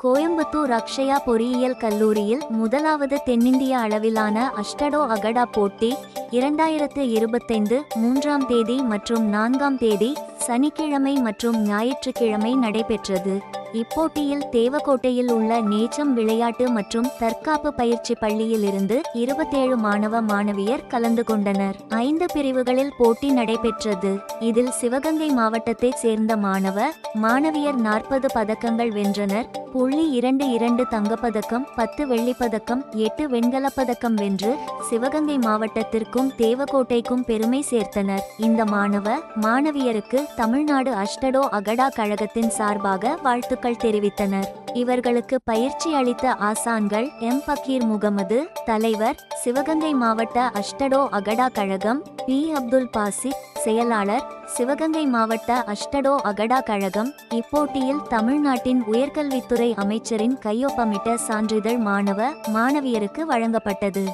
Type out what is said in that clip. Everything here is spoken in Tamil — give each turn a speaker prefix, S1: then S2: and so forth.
S1: கோயம்புத்தூர் அக்ஷயா பொறியியல் கல்லூரியில் முதலாவது தென்னிந்திய அளவிலான அஷ்டடோ அகடா போட்டி இரண்டாயிரத்து இருபத்தைந்து மூன்றாம் தேதி மற்றும் நான்காம் தேதி சனிக்கிழமை மற்றும் ஞாயிற்றுக்கிழமை நடைபெற்றது. இப்போட்டியில் தேவக்கோட்டையில் உள்ள நேச்சம் விளையாட்டு மற்றும் தற்காப்பு பயிற்சி பள்ளியிலிருந்து இருபத்தேழு மாணவ மாணவியர் கலந்து கொண்டனர். ஐந்து பிரிவுகளில் போட்டி நடைபெற்றது. இதில் சிவகங்கை மாவட்டத்தைச் சேர்ந்த மாணவ மாணவியர் நாற்பது பதக்கங்கள் வென்றனர். புள்ளி இரண்டு இரண்டு தங்கப்பதக்கம் பத்து வெள்ளிப்பதக்கம் எட்டு வெண்கலப் பதக்கம் வென்று சிவகங்கை மாவட்டத்திற்கும் தேவக்கோட்டைக்கும் பெருமை சேர்த்தனர். இந்த மாணவ மாணவியருக்கு தமிழ்நாடு அஷ்டடோ அகடா கழகத்தின் சார்பாக வாழ்த்துக்கள் தெரிவித்தனர். இவர்களுக்கு பயிற்சி அளித்த ஆசான்கள் எம். பக்கீர் முகமது தலைவர் சிவகங்கை மாவட்ட அஷ்டடோ அகடா கழகம் பி. அப்துல் பாசிக் செயலாளர் சிவகங்கை மாவட்ட அஷ்டடோ அகடா கழகம் இப்போட்டியில் தமிழ்நாட்டின் உயர்கல்வித்துறை அமைச்சரின் கையொப்பமிட்ட சான்றிதழ் மாணவ மாணவியருக்கு வழங்கப்பட்டது.